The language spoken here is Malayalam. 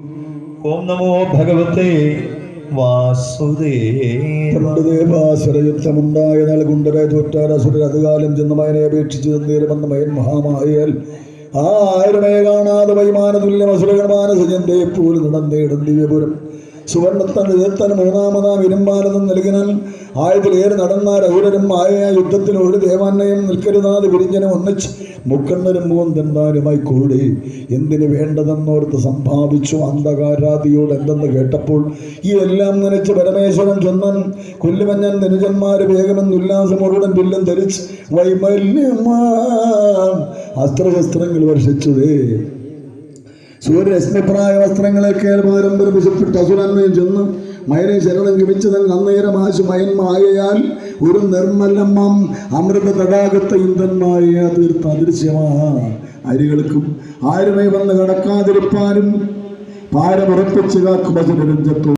ഓം നമോ ഭഗവത്തെ വാസുദേവ. നൽകുണ്ടരെ തോറ്റാരസുരൻ അതുകാലം ചെന്ന് മയനെ അപേക്ഷിച്ച് നേരമെന്ന് മയൻ മഹാമായൽ. ആ ആയിരമേ കാണാതെ വൈമാനതുല്യം അസുരഗണമാനസജന്റെ പോലും നടന്നേടും ദിവ്യപുരം. സുവർണത്തൻ എഴുത്തൻ മൂന്നാമതാം ഇരുമ്പാലതും നൽകിനാൽ ആയതിലേറെ നടന്നാൽ ഔരരും ആയ യുദ്ധത്തിൽ ഒരു ദേവാന്നയും നിൽക്കരുതാതെ വിരിഞ്ഞനും ഒന്നിച്ച് മുക്കണ്ണരും മൂന്തന്മാരുമായി കൂടി. എന്തിനു വേണ്ടതെന്നോർത്ത് സംഭാവിച്ചു അന്ധകാരാതിയോട് എന്തെന്ന് കേട്ടപ്പോൾ ഈ എല്ലാം നനച്ച് പരമേശ്വരൻ ചൊന്നൻ കൊല്ലുമഞ്ഞൻ ധനുജന്മാര് വേഗമെന്ന് ഉല്ലാസമുടൻ പുല്ലും ധരിച്ച് വൈമല്യമാ. അസ്ത്രശസ്ത്രങ്ങൾ വർഷിച്ചതേ. സൂര്യരശ്മിപ്രായ വസ്ത്രങ്ങളെ കേൾപാരം വിശപ്പിട്ട് അസുരന്മയും ചെന്ന് മയനെ ശരണം ഗമിച്ചതൻ നന്നേരമാശു മയന്മായയാൽ ഒരു നിർമ്മലമ്മം അമൃത തടാകത്തെ ഇന്ദ്രന്മായ തീർത്ത അദൃശ്യമാ. അരികൾക്കും ആരുമേ വന്ന് കടക്കാതിരിപ്പാനും പാരമുറപ്പിച്ച് കാക്കും അസുരഞ്ജത്വം